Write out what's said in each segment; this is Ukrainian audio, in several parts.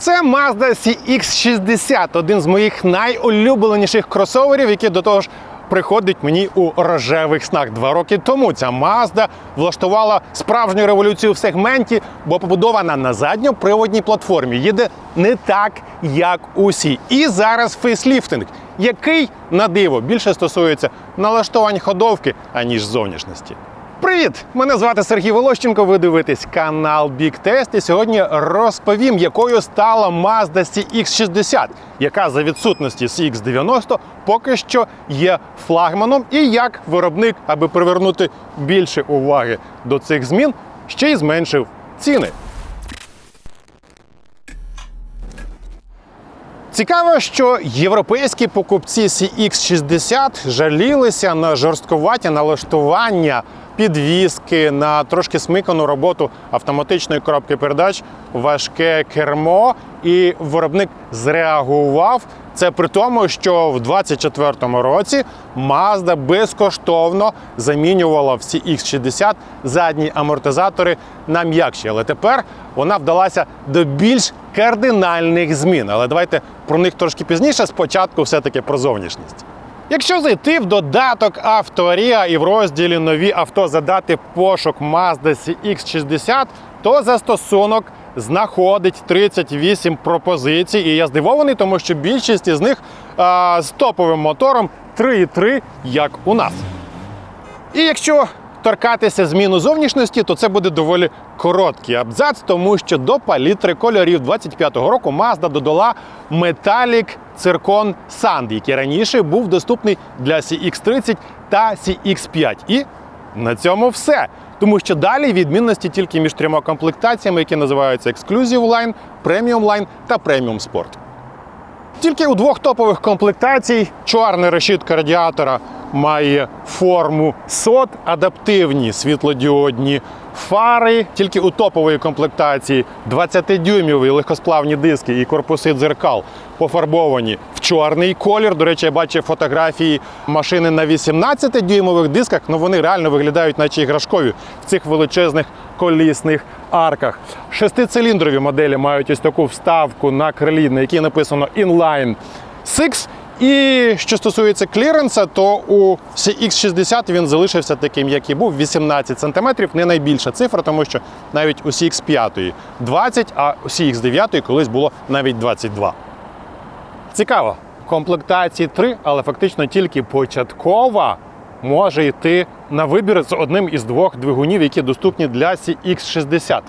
Це Mazda CX-60, один з моїх найулюбленіших кросоверів, який до того ж приходить мені у рожевих снах. Два роки тому ця Mazda влаштувала справжню революцію в сегменті, бо побудована на задньоприводній платформі. Їде не так, як усі. І зараз фейсліфтинг, який на диво більше стосується налаштувань ходовки, аніж зовнішності. Привіт! Мене звати Сергій Волощенко. Ви дивитесь канал Big Test. І сьогодні розповім, якою стала Mazda CX-60, яка за відсутності CX-90 поки що є флагманом, і як виробник, аби привернути більше уваги до цих змін, ще й зменшив ціни. Цікаво, що європейські покупці CX60 жалілися на жорсткуваті налаштування підвіски, на трошки смикану роботу автоматичної коробки передач, важке кермо, і виробник зреагував. Це при тому, що в 2024 році Mazda безкоштовно замінювала в CX60 задні амортизатори на м'якші. Але тепер вона вдалася до більш кардинальних змін. Але давайте про них трошки пізніше. Спочатку все-таки про зовнішність. Якщо зайти в додаток Авторія і в розділі Нові авто задати пошук Mazda CX60, то застосунок знаходить 38 пропозицій. І я здивований, тому що більшість із них а, з топовим мотором 3,3, як у нас. І якщо торкатися зміну зовнішності, то це буде доволі короткий абзац, тому що до палітри кольорів 25-го року Mazda додала Metallic Zircon Sand, який раніше був доступний для CX30 та CX5. І на цьому все. Тому що далі відмінності тільки між трьома комплектаціями, які називаються Exclusive Line, Premium Line та Premium Sport. Тільки у двох топових комплектацій чорна решітка радіатора має форму сот, адаптивні світлодіодні фари. Тільки у топової комплектації 20-дюймові легкосплавні диски і корпуси дзеркал пофарбовані в чорний колір. До речі, я бачив фотографії машини на 18-дюймових дисках, але вони реально виглядають, наче іграшкові в цих величезних колісних арках. Шестициліндрові моделі мають ось таку вставку на крилі, на якій написано Inline 6. І що стосується кліренса, то у CX60 він залишився таким, як і був, 18 см, не найбільша цифра, тому що навіть у CX5 20, а у CX9 колись було навіть 22. Цікаво, комплектації 3, але фактично тільки початкова може йти на вибір з одним із двох двигунів, які доступні для CX60.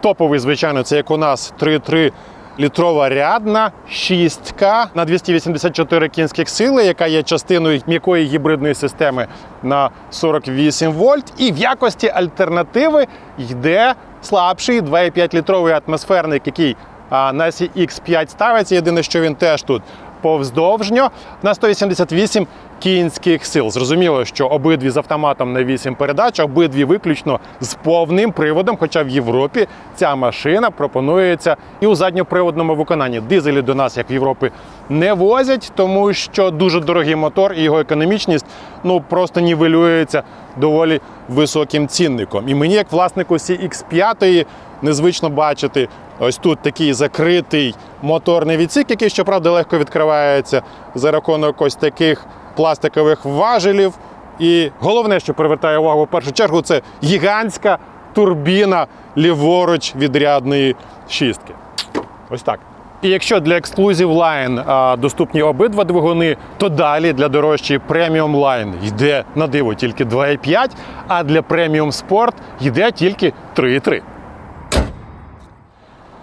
Топовий, звичайно, це як у нас 3.3 літрова рядна шістка на 284 кінських сили, яка є частиною м'якої гібридної системи на 48 вольт. І в якості альтернативи йде слабший 2,5 літровий атмосферник, який на CX5 ставиться. Єдине, що він теж тут повздовжньо на 188 кінських сил. Зрозуміло, що обидві з автоматом на 8 передач, обидві виключно з повним приводом. Хоча в Європі ця машина пропонується і у задньоприводному виконанні. Дизелі до нас, як в Європі, не возять, тому що дуже дорогий мотор і його економічність ну просто нівелюється доволі високим цінником. І мені, як власнику CX5, незвично бачити ось тут такий закритий моторний відсік, який, щоправда, легко відкривається за рахунок ось таких пластикових важелів. І головне, що привертає увагу в першу чергу, це гігантська турбіна ліворуч від рядної шістки. Ось так. І якщо для Exclusive Line а, доступні обидва двигуни, то далі для дорожчої Premium Line йде на диво тільки 2,5, а для Premium Sport йде тільки 3,3.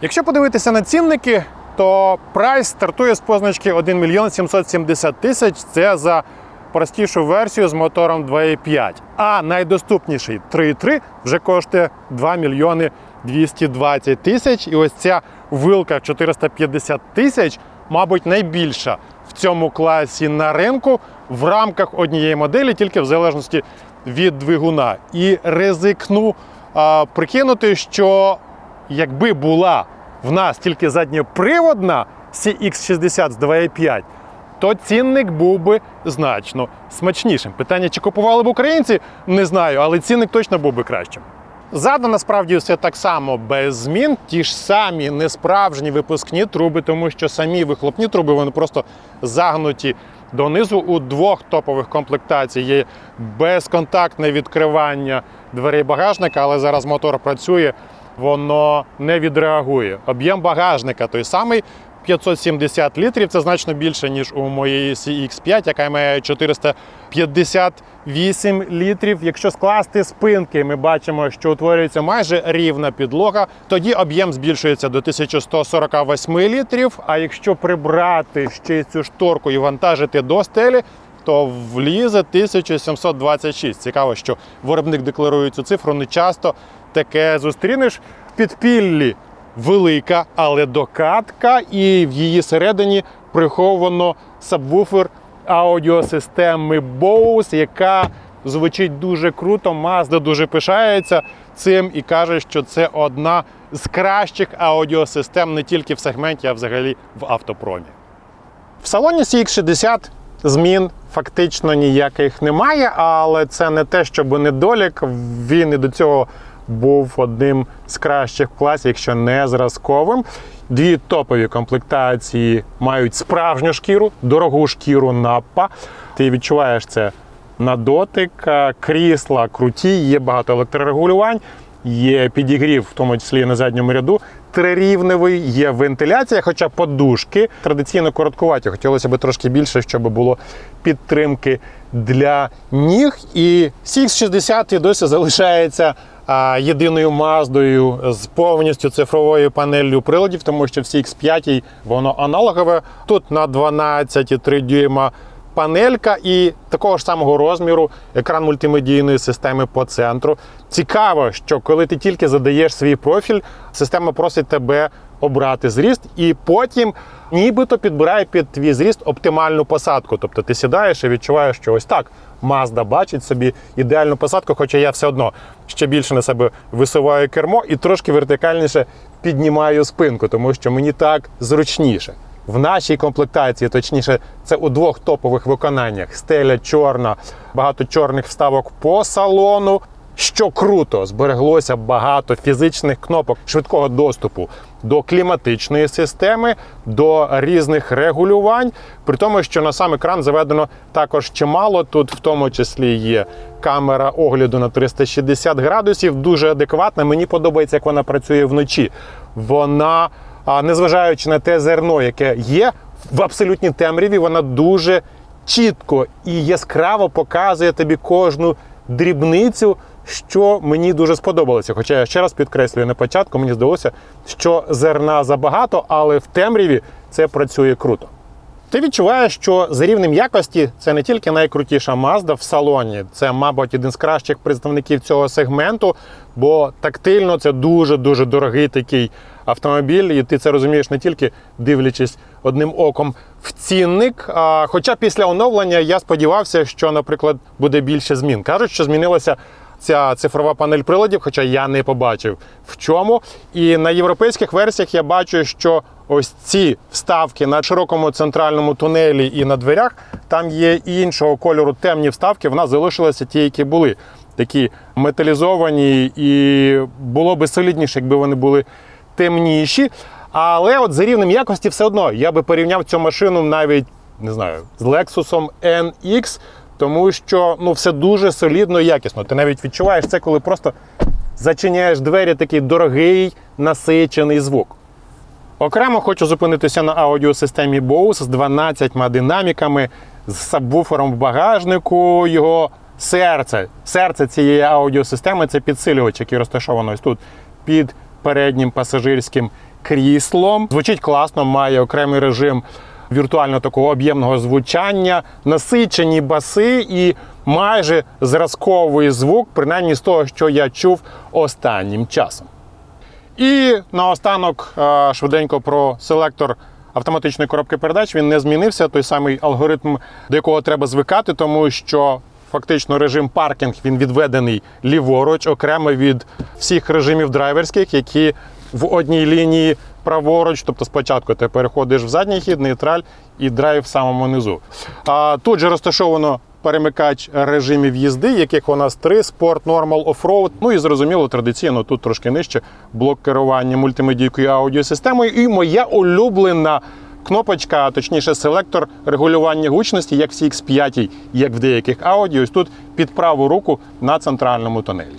Якщо подивитися на цінники, то прайс стартує з позначки 1 мільйон 770 тисяч. Це за простішу версію з мотором 2,5. А найдоступніший 3,3 вже коштує 2 мільйони 220 тисяч. І ось ця вилка 450 тисяч, мабуть, найбільша в цьому класі на ринку в рамках однієї моделі, тільки в залежності від двигуна. І ризикну а, прикинути, що якби була в нас тільки задньоприводна CX60 з 2,5, то цінник був би значно смачнішим. Питання, чи купували б українці, не знаю, але цінник точно був би кращим. Ззаду насправді все так само без змін. Ті ж самі несправжні випускні труби, тому що самі вихлопні труби вони просто загнуті донизу. У двох топових комплектацій є безконтактне відкривання дверей багажника, але зараз мотор працює, воно не відреагує. Об'єм багажника той самий. 570 літрів це значно більше, ніж у моєї CX5, яка має 458 літрів. Якщо скласти спинки, ми бачимо, що утворюється майже рівна підлога. Тоді об'єм збільшується до 1148 літрів. А якщо прибрати ще цю шторку і вантажити до стелі, то влізе 1726. Цікаво, що виробник декларує цю цифру. Не часто таке зустрінеш підпіллі велика, але докатка, і в її середині приховано сабвуфер аудіосистеми Bose, яка звучить дуже круто. Mazda дуже пишається цим і каже, що це одна з кращих аудіосистем не тільки в сегменті, а взагалі в автопромі. В салоні CX60 змін фактично ніяких немає, але це не те, щоб недолік. Він і до цього був одним з кращих в класі, якщо не зразковим. Дві топові комплектації мають справжню шкіру, дорогу шкіру напа. Ти відчуваєш це на дотик. Крісла круті, є багато електрорегулювань, є підігрів, в тому числі на задньому ряду. Трирівневий, є вентиляція, хоча подушки традиційно короткуваті. Хотілося б трошки більше, щоб було підтримки для ніг. І CX60 досі залишається єдиною маздою з повністю цифровою панеллю приладів, тому що в CX5 воно аналогове. Тут на 12,3 дюйма панелька і такого ж самого розміру екран мультимедійної системи по центру. Цікаво, що коли ти тільки задаєш свій профіль, система просить тебе обрати зріст, і потім нібито підбирає під твій зріст оптимальну посадку. Тобто ти сідаєш і відчуваєш, що ось так Mazda бачить собі ідеальну посадку, хоча я все одно ще більше на себе висуваю кермо і трошки вертикальніше піднімаю спинку, тому що мені так зручніше. В нашій комплектації, точніше, це у двох топових виконаннях: стеля чорна, багато чорних вставок по салону. Що круто, збереглося багато фізичних кнопок швидкого доступу до кліматичної системи, до різних регулювань. При тому, що на сам екран заведено також чимало. Тут в тому числі є камера огляду на 360 градусів, дуже адекватна. Мені подобається, як вона працює вночі. Вона незважаючи на те зерно, яке є в абсолютній темряві, вона дуже чітко і яскраво показує тобі кожну дрібницю, що мені дуже сподобалося. Хоча я ще раз підкреслюю на початку, мені здалося, що зерна забагато, але в темряві це працює круто. Ти відчуваєш, що за рівнем якості це не тільки найкрутіша Mazda в салоні, це, мабуть, один з кращих представників цього сегменту, бо тактильно це дуже-дуже дорогий такий автомобіль, і ти це розумієш не тільки дивлячись одним оком в цінник. А, хоча після оновлення я сподівався, що, наприклад, буде більше змін. Кажуть, що змінилася ця цифрова панель приладів, хоча я не побачив в чому. І на європейських версіях я бачу, що ось ці вставки на широкому центральному тунелі і на дверях, там є іншого кольору темні вставки. В нас залишилися ті, які були такі металізовані, і було би солідніше, якби вони були темніші. Але от за рівнем якості все одно я би порівняв цю машину навіть не знаю з Lexus NX, тому що ну все дуже солідно і якісно. Ти навіть відчуваєш це, коли просто зачиняєш двері, такий дорогий насичений звук. Окремо хочу зупинитися на аудіосистемі Bose з 12 динаміками, з сабвуфером в багажнику. Його серце. Серце цієї аудіосистеми це підсилювач, який розташований тут під переднім пасажирським кріслом. Звучить класно, має окремий режим віртуально такого об'ємного звучання, насичені баси і майже зразковий звук, принаймні з того, що я чув останнім часом. І наостанок е, швиденько про селектор автоматичної коробки передач. Він не змінився. Той самий алгоритм, до якого треба звикати, тому що фактично режим паркінг він відведений ліворуч, окремо від всіх режимів драйверських, які в одній лінії праворуч. Тобто спочатку ти переходиш в задній хід, нейтраль і драйв в самому низу. А тут же розташовано перемикач режимів їзди, яких у нас три: спорт, нормал, офроуд. Ну і зрозуміло, традиційно тут трошки нижче блок керування мультимедійкою аудіосистемою. І моя улюблена кнопочка, а точніше, селектор регулювання гучності, як в CX5, як в деяких аудіо. Ось тут під праву руку на центральному тонелі.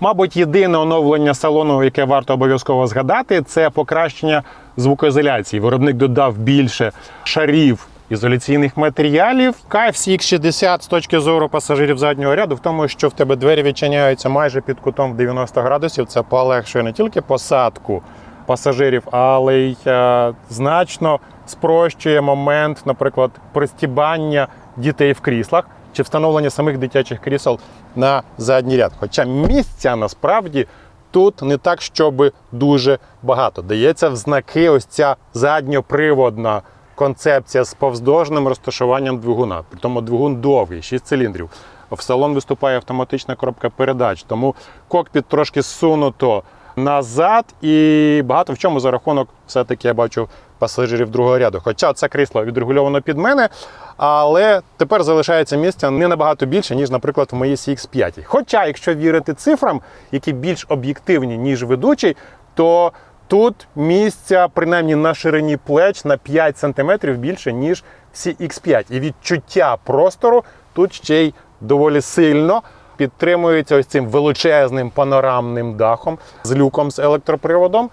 Мабуть, єдине оновлення салону, яке варто обов'язково згадати, це покращення звукоізоляції. Виробник додав більше шарів ізоляційних матеріалів. KFC X60 з точки зору пасажирів заднього ряду, в тому, що в тебе двері відчиняються майже під кутом в 90 градусів. Це полегшує не тільки посадку пасажирів, але й е, значно спрощує момент, наприклад, пристібання дітей в кріслах чи встановлення самих дитячих крісел на задній ряд. Хоча місця насправді тут не так, щоб дуже багато. Дається в знаки ось ця задньоприводна концепція з повздовжним розташуванням двигуна. При тому двигун довгий, 6 циліндрів. В салон виступає автоматична коробка передач, тому кокпіт трошки сунуто назад, і багато в чому за рахунок все-таки я бачу пасажирів другого ряду. Хоча це крісло відрегульовано під мене, але тепер залишається місця не набагато більше, ніж, наприклад, в моїй CX5. Хоча, якщо вірити цифрам, які більш об'єктивні, ніж ведучий, то тут місця, принаймні на ширині плеч, на 5 см більше, ніж в CX5. І відчуття простору тут ще й доволі сильно підтримується ось цим величезним панорамним дахом з люком з електроприводом,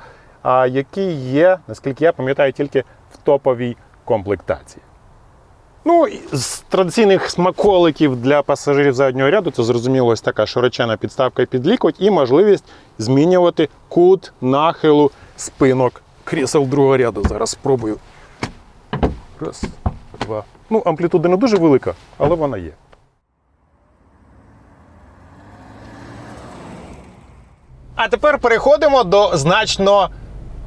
який є, наскільки я пам'ятаю, тільки в топовій комплектації. Ну, з традиційних смаколиків для пасажирів заднього ряду це зрозуміло ось така широчена підставка під лікоть і можливість змінювати кут нахилу спинок крісел другого ряду. Зараз спробую. Раз, два. Ну, амплітуда не дуже велика, але вона є. А тепер переходимо до значно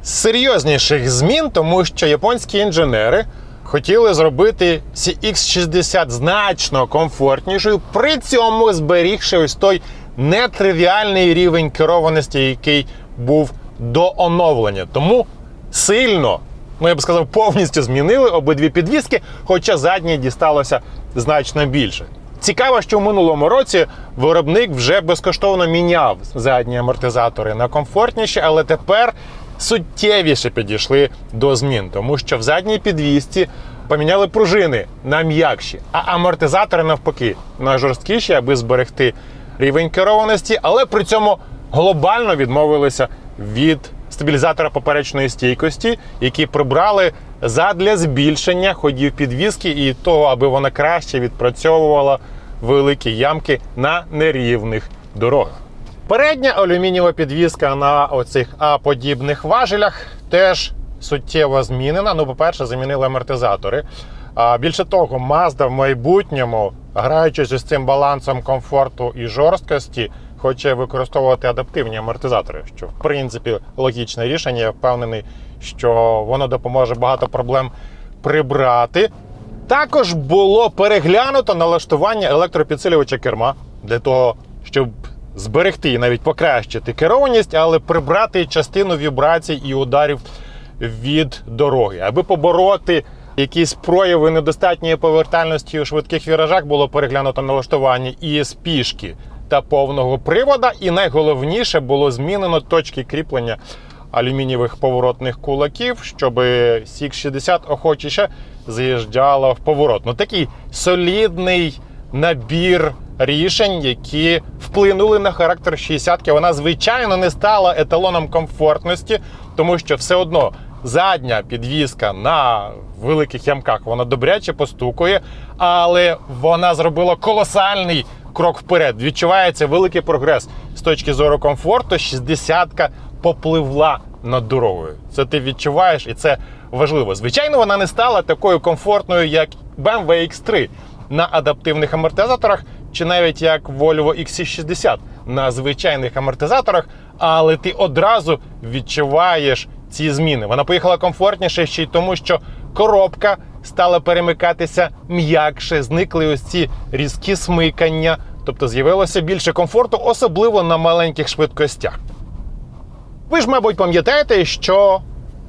серйозніших змін, тому що японські інженери хотіли зробити CX60 значно комфортнішою, при цьому зберігши ось той нетривіальний рівень керованості, який був до оновлення. Тому сильно, ну я б сказав, повністю змінили обидві підвіски, хоча задній дісталося значно більше. Цікаво, що в минулому році виробник вже безкоштовно міняв задні амортизатори на комфортніші, але тепер суттєвіше підійшли до змін, тому що в задній підвісці поміняли пружини на м'якші, а амортизатори навпаки на жорсткіші, аби зберегти рівень керованості, але при цьому глобально відмовилися від стабілізатора поперечної стійкості, які прибрали задля збільшення ходів підвіски і того, аби вона краще відпрацьовувала великі ямки на нерівних дорогах. Передня алюмінієва підвіска на оцих А-подібних важелях теж суттєво змінена. Ну, по-перше, замінили амортизатори. А більше того, Mazda в майбутньому, граючись із цим балансом комфорту і жорсткості, хоче використовувати адаптивні амортизатори, що в принципі логічне рішення. Я впевнений, що воно допоможе багато проблем прибрати. Також було переглянуто налаштування електропідсилювача керма для того, щоб зберегти і навіть покращити керованість, але прибрати частину вібрацій і ударів від дороги, аби побороти. Якісь прояви недостатньої повертальності у швидких віражах було переглянуто налаштування і з пішки та повного привода. І найголовніше було змінено точки кріплення алюмінієвих поворотних кулаків, щоб Сік 60 охочіше заїжджало в поворот. Ну такий солідний набір рішень, які вплинули на характер 60-ки. Вона, звичайно, не стала еталоном комфортності, тому що все одно задня підвіска на великих ямках вона добряче постукує, але вона зробила колосальний крок вперед. Відчувається великий прогрес з точки зору комфорту. 60-ка попливла над дорогою. Це ти відчуваєш, і це важливо. Звичайно, вона не стала такою комфортною, як BMW X3 на адаптивних амортизаторах, чи навіть як Volvo XC60 на звичайних амортизаторах, але ти одразу відчуваєш ці зміни. Вона поїхала комфортніше ще й тому, що коробка стала перемикатися м'якше, зникли ось ці різкі смикання, тобто з'явилося більше комфорту, особливо на маленьких швидкостях. Ви ж, мабуть, пам'ятаєте, що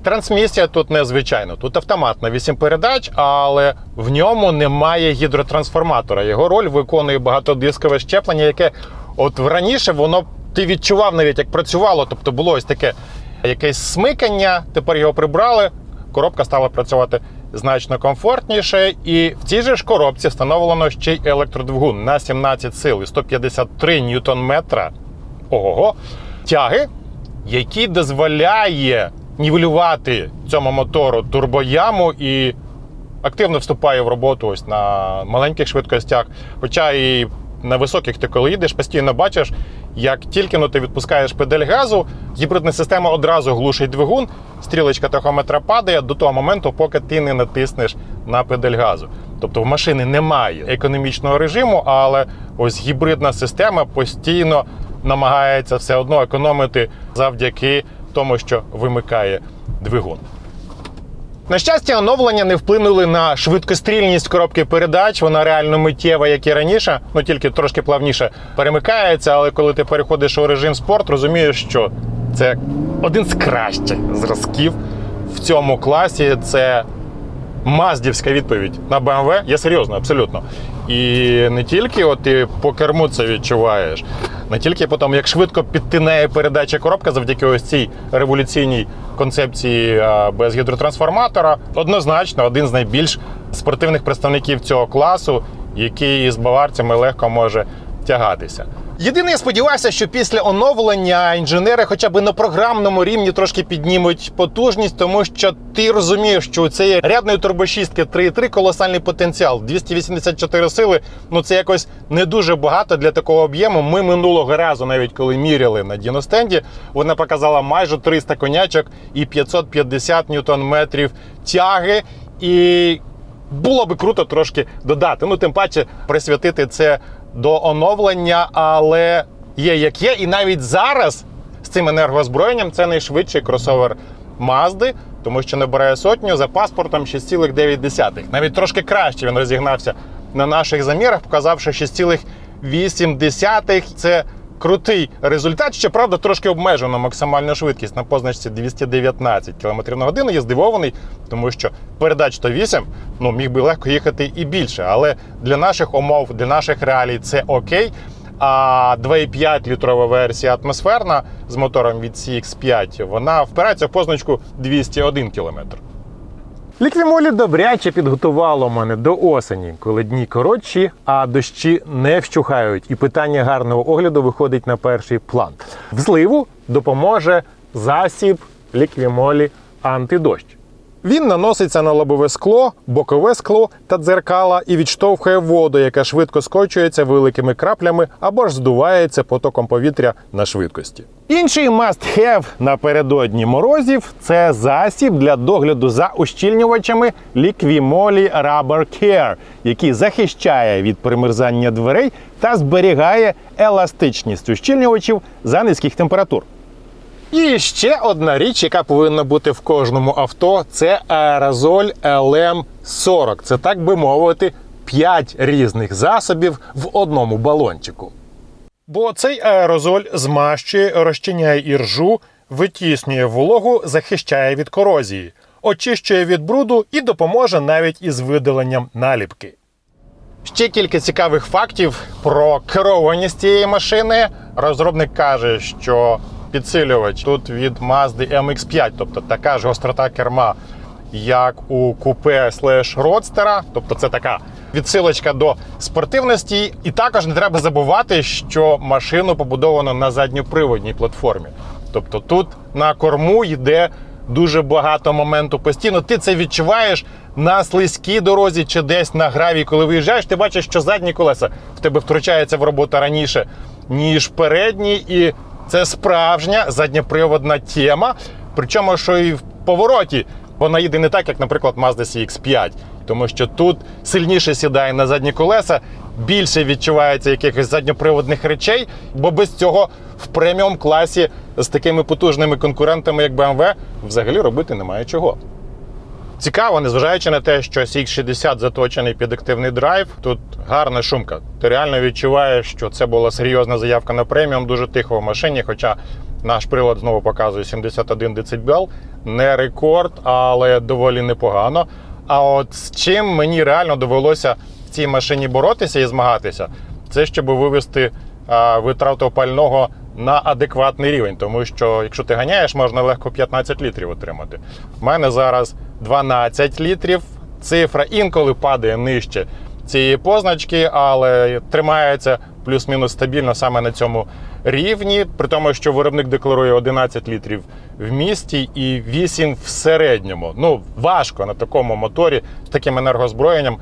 Трансмісія тут незвичайна. Тут автомат на 8 передач, але в ньому немає гідротрансформатора. Його роль виконує багатодискове щеплення, яке от раніше воно ти відчував навіть як працювало. Тобто було ось таке якесь смикання, тепер його прибрали. Коробка стала працювати значно комфортніше, і в цій же ж коробці встановлено ще й електродвигун на 17 сил і 153 ньютон-метра. Ого, тяги, який дозволяє нівелювати цьому мотору турбояму і активно вступає в роботу ось на маленьких швидкостях. Хоча і на високих ти коли їдеш, постійно бачиш, як тільки ну, ти відпускаєш педаль газу, гібридна система одразу глушить двигун, стрілочка тахометра падає до того моменту, поки ти не натиснеш на педаль газу. Тобто в машини немає економічного режиму, але ось гібридна система постійно намагається все одно економити завдяки тому, що вимикає двигун. На щастя, оновлення не вплинули на швидкострільність коробки передач. Вона реально миттєва, як і раніше, ну тільки трошки плавніше перемикається. Але коли ти переходиш у режим спорт, розумієш, що це один з кращих зразків в цьому класі. Це маздівська відповідь на BMW. Я серйозно, абсолютно. І не тільки от ти по керму це відчуваєш, не тільки по як швидко підтинає передача коробка завдяки ось цій революційній концепції без гідротрансформатора. Однозначно, один з найбільш спортивних представників цього класу, який з баварцями легко може тягатися. Єдине, я сподівався, що після оновлення інженери хоча б на програмному рівні трошки піднімуть потужність, тому що ти розумієш, що у цієї рядної турбошістки 3.3 колосальний потенціал, 284 сили. Ну це якось не дуже багато для такого об'єму. Ми минулого разу, навіть коли міряли на діностенді, вона показала майже 300 конячок і 550 ньютон-метрів тяги. І було би круто трошки додати. Ну, тим паче присвятити це до оновлення, але є як є. І навіть зараз з цим енергозброєнням це найшвидший кросовер Мазди, тому що набирає сотню за паспортом 6,9. Навіть трошки краще він розігнався на наших замірах, показавши 6,8. Це крутий результат. Щоправда, трошки обмежено максимальна швидкість на позначці 219 км на годину. Я здивований, тому що передач то 8, ну міг би легко їхати і більше. Але для наших умов, для наших реалій це окей. А 2,5 літрова версія атмосферна з мотором від CX5, вона впирається в позначку 201 км. Ліквімолі добряче підготувало мене до осені, коли дні коротші, а дощі не вщухають. І питання гарного огляду виходить на перший план. В зливу допоможе засіб ліквімолі антидощ. Він наноситься на лобове скло, бокове скло та дзеркала і відштовхує воду, яка швидко скочується великими краплями або ж здувається потоком повітря на швидкості. Інший must-have напередодні морозів це засіб для догляду за ущільнювачами Liquimoli Rubber Care, який захищає від примерзання дверей та зберігає еластичність ущільнювачів за низьких температур. І ще одна річ, яка повинна бути в кожному авто, це аерозоль LM40. Це так би мовити, 5 різних засобів в одному балончику. Бо цей аерозоль змащує, розчиняє іржу, витіснює вологу, захищає від корозії, очищує від бруду і допоможе навіть із видаленням наліпки. Ще кілька цікавих фактів про керованість цієї машини. Розробник каже, що підсилювач тут від Mazda MX5, тобто така ж гострота керма, як у купе слеш родстера, тобто це така відсилочка до спортивності. І також не треба забувати, що машину побудовано на задньоприводній платформі. Тобто тут на корму йде дуже багато моменту постійно. Ти це відчуваєш на слизькій дорозі чи десь на граві, коли виїжджаєш, ти бачиш, що задні колеса в тебе втручаються в роботу раніше, ніж передні, і це справжня задньоприводна тема. Причому, що і в повороті вона їде не так, як, наприклад, Mazda CX5, тому що тут сильніше сідає на задні колеса, більше відчувається якихось задньоприводних речей, бо без цього в преміум класі з такими потужними конкурентами, як BMW, взагалі робити немає чого. Цікаво, незважаючи на те, що CX60 заточений під активний драйв, тут гарна шумка. Ти реально відчуваєш, що це була серйозна заявка на преміум, дуже тихо в машині. Хоча наш прилад знову показує 71 дБ не рекорд, але доволі непогано. А от з чим мені реально довелося в цій машині боротися і змагатися, це щоб вивести витрату пального на адекватний рівень. Тому що якщо ти ганяєш, можна легко 15 літрів отримати. У мене зараз 12 літрів. Цифра інколи падає нижче цієї позначки, але тримається плюс-мінус стабільно саме на цьому рівні, при тому, що виробник декларує 11 літрів в місті і 8 в середньому. Ну, важко на такому моторі з таким енергозброєнням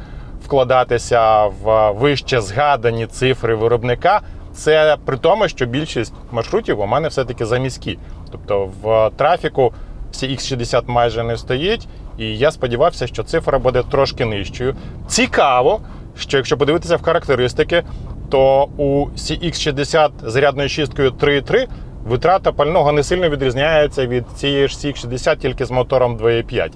вкладатися в вище згадані цифри виробника. Це при тому, що більшість маршрутів у мене все-таки заміські. Тобто в трафіку CX60 майже не стоїть, і я сподівався, що цифра буде трошки нижчою. Цікаво, що якщо подивитися в характеристики, то у CX60 з зарядною шісткою 3.3 витрата пального не сильно відрізняється від цієї ж CX60 тільки з мотором 2.5.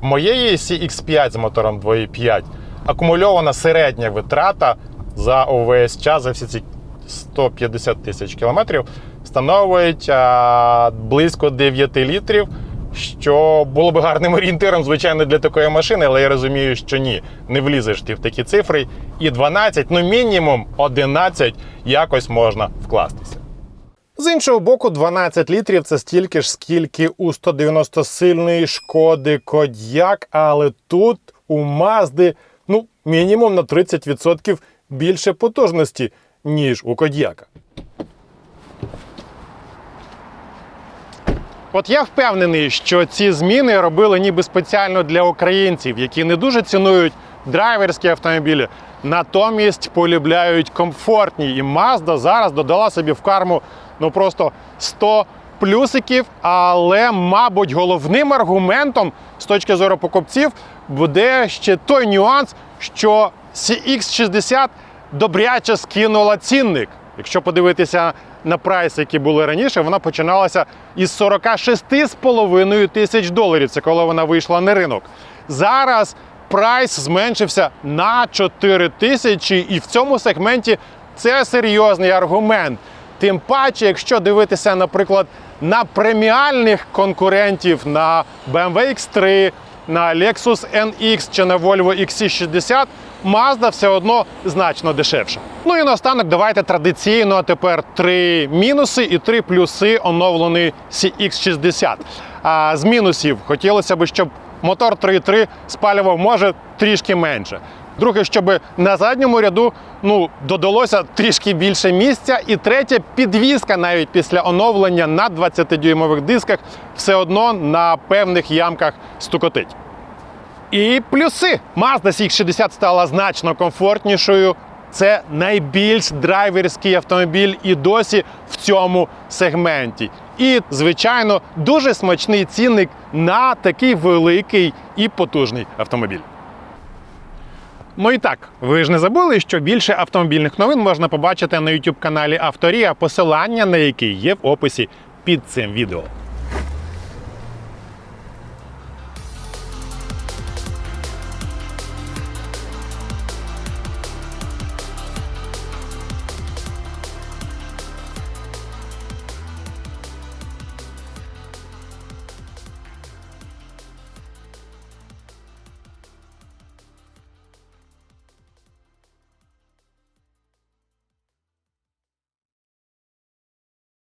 Моєї CX5 з мотором 2.5 акумульована середня витрата за ОВС час за всі ці 150 тисяч кілометрів становить а, близько 9 літрів. Що було б гарним орієнтиром, звичайно, для такої машини, але я розумію, що ні, не влізеш ти в такі цифри. І 12, ну мінімум 11 якось можна вкластися. З іншого боку, 12 літрів це стільки ж, скільки у 190 сильної шкоди Кодяк, але тут у Мазди ну, мінімум на 30% більше потужності, ніж у Кодяка. От я впевнений, що ці зміни робили ніби спеціально для українців, які не дуже цінують драйверські автомобілі, натомість полюбляють комфортні. І Mazda зараз додала собі в карму ну просто 100 плюсиків. Але, мабуть, головним аргументом з точки зору покупців буде ще той нюанс, що CX60 добряче скинула цінник. Якщо подивитися на прайс, які були раніше, вона починалася із 46,5 тисяч доларів. Це коли вона вийшла на ринок. Зараз прайс зменшився на 4 тисячі, і в цьому сегменті це серйозний аргумент. Тим паче, якщо дивитися, наприклад, на преміальних конкурентів на BMW X3, на Lexus NX чи на Volvo XC60, Mazda все одно значно дешевша. Ну і наостанок давайте традиційно тепер три мінуси і три плюси оновленої CX60. А з мінусів хотілося б, щоб мотор 3.3 спалював може трішки менше. Друге, щоб на задньому ряду ну, додалося трішки більше місця. І третє, підвізка навіть після оновлення на 20-дюймових дисках все одно на певних ямках стукотить. І плюси. Mazda CX-60 стала значно комфортнішою. Це найбільш драйверський автомобіль і досі в цьому сегменті. І, звичайно, дуже смачний цінник на такий великий і потужний автомобіль. Ну і так, ви ж не забули, що більше автомобільних новин можна побачити на YouTube каналі Авторія, посилання на який є в описі під цим відео.